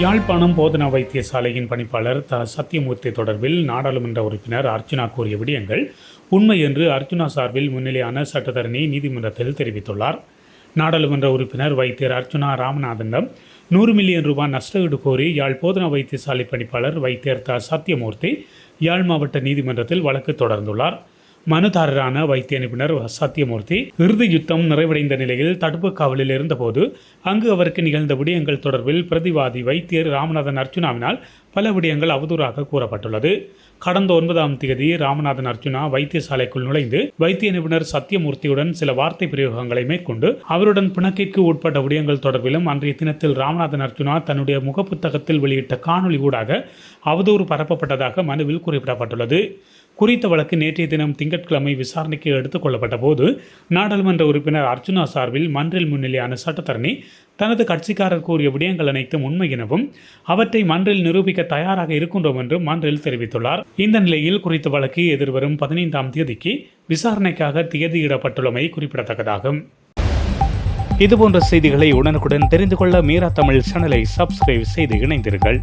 யாழ்ப்பாணம் போதனா வைத்தியசாலையின் பணிப்பாளர் த. சத்தியமூர்த்தி தொடர்பில் நாடாளுமன்ற உறுப்பினர் அர்ச்சுனா கூறிய விடயங்கள் உண்மை என்று அர்ச்சுனா சார்பில் முன்னிலையான சட்டத்தரணி நீதிமன்றத்தில் தெரிவித்துள்ளார். நாடாளுமன்ற உறுப்பினர் வைத்தியர் அர்ச்சுனா ராமநாதனிடம் நூறு மில்லியன் ரூபாய் நஷ்டஈடு கோரி யாழ் போதனா வைத்தியசாலை பணிப்பாளர் வைத்தியர் த. சத்தியமூர்த்தி யாழ் மாவட்ட நீதிமன்றத்தில் வழக்கு தொடர்ந்துள்ளார். மனுதாரரான வைத்திய நிபுணர் சத்தியமூர்த்தி இறுதி யுத்தம் நிறைவடைந்த நிலையில் தடுப்பு காவலில் இருந்தபோது அங்கு அவருக்கு நிகழ்ந்த விடயங்கள் தொடர்பில் பிரதிவாதி வைத்தியர் ராமநாதன் அர்ச்சுனாவினால் பல விடயங்கள் அவதூறாக கூறப்பட்டுள்ளது. கடந்த ஒன்பதாம் தேதி ராமநாதன் அர்ஜுனா வைத்தியசாலைக்குள் நுழைந்து வைத்திய நிபுணர் சத்தியமூர்த்தியுடன் சில வார்த்தை பிரயோகங்களை மேற்கொண்டு அவருடன் பிணக்கிற்கு உட்பட்ட விடயங்கள் தொடர்பிலும் அன்றைய தினத்தில் ராமநாதன் அர்ஜுனா தன்னுடைய முகப்புத்தகத்தில் வெளியிட்ட காணொளி ஊடாக அவதூறு பரப்பப்பட்டதாக மனுவில் குறிப்பிடப்பட்டுள்ளது. குறித்த வழக்கு நேற்றைய தினம் திங்கட்கிழமை விசாரணைக்கு எடுத்துக் கொள்ளப்பட்ட போது நாடாளுமன்ற உறுப்பினர் அர்ஜுனா சார்பில் மன்றில் முன்னிலையான சட்டத்தரணி தனது கட்சிக்காரர் கூறிய விடயங்கள் அனைத்தும் உண்மை எனவும் அவற்றை மன்றில் நிரூபிக்க தயாராக இருக்கின்றோம் என்றும் மன்றில் தெரிவித்துள்ளார். இந்த நிலையில் குறித்த வழக்கு எதிர்வரும் பதினைந்தாம் தேதிக்கு விசாரணைக்காக தேதியிடப்பட்டுள்ளமை குறிப்பிடத்தக்கதாகும். இதுபோன்ற செய்திகளை உடனுக்குடன் தெரிந்து கொள்ள மீரா தமிழ் சேனலை சப்ஸ்கிரைப் செய்து இணைந்தீர்கள்